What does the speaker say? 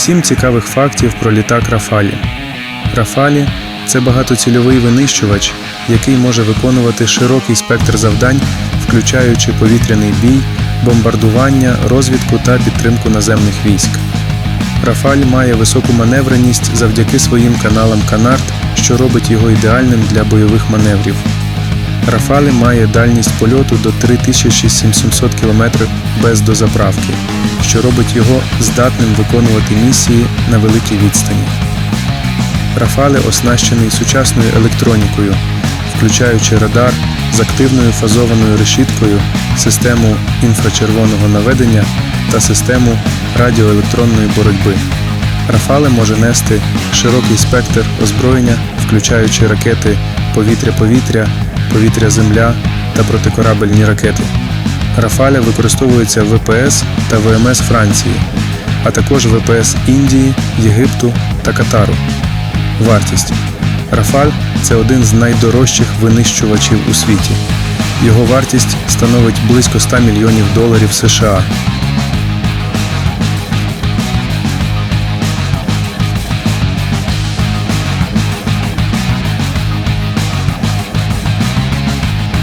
Сім цікавих фактів про літак Рафалі. Рафалі це багатоцільовий винищувач, який може виконувати широкий спектр завдань, включаючи повітряний бій, бомбардування, розвідку та підтримку наземних військ. Рафаль має високу маневреність завдяки своїм каналам Канард, що робить його ідеальним для бойових маневрів. Рафалі має дальність польоту до 3700 км без дозаправки, що робить його здатним виконувати місії на великій відстані. Рафале оснащений сучасною електронікою, включаючи радар з активною фазованою решіткою, систему інфрачервоного наведення та систему радіоелектронної боротьби. Рафале може нести широкий спектр озброєння, включаючи ракети повітря-повітря, повітря-земля та протикорабельні ракети. Рафаля використовується ВПС та ВМС Франції, а також ВПС Індії, Єгипту та Катару. Вартість Рафаль це один з найдорожчих винищувачів у світі. Його вартість становить близько 100 мільйонів доларів США,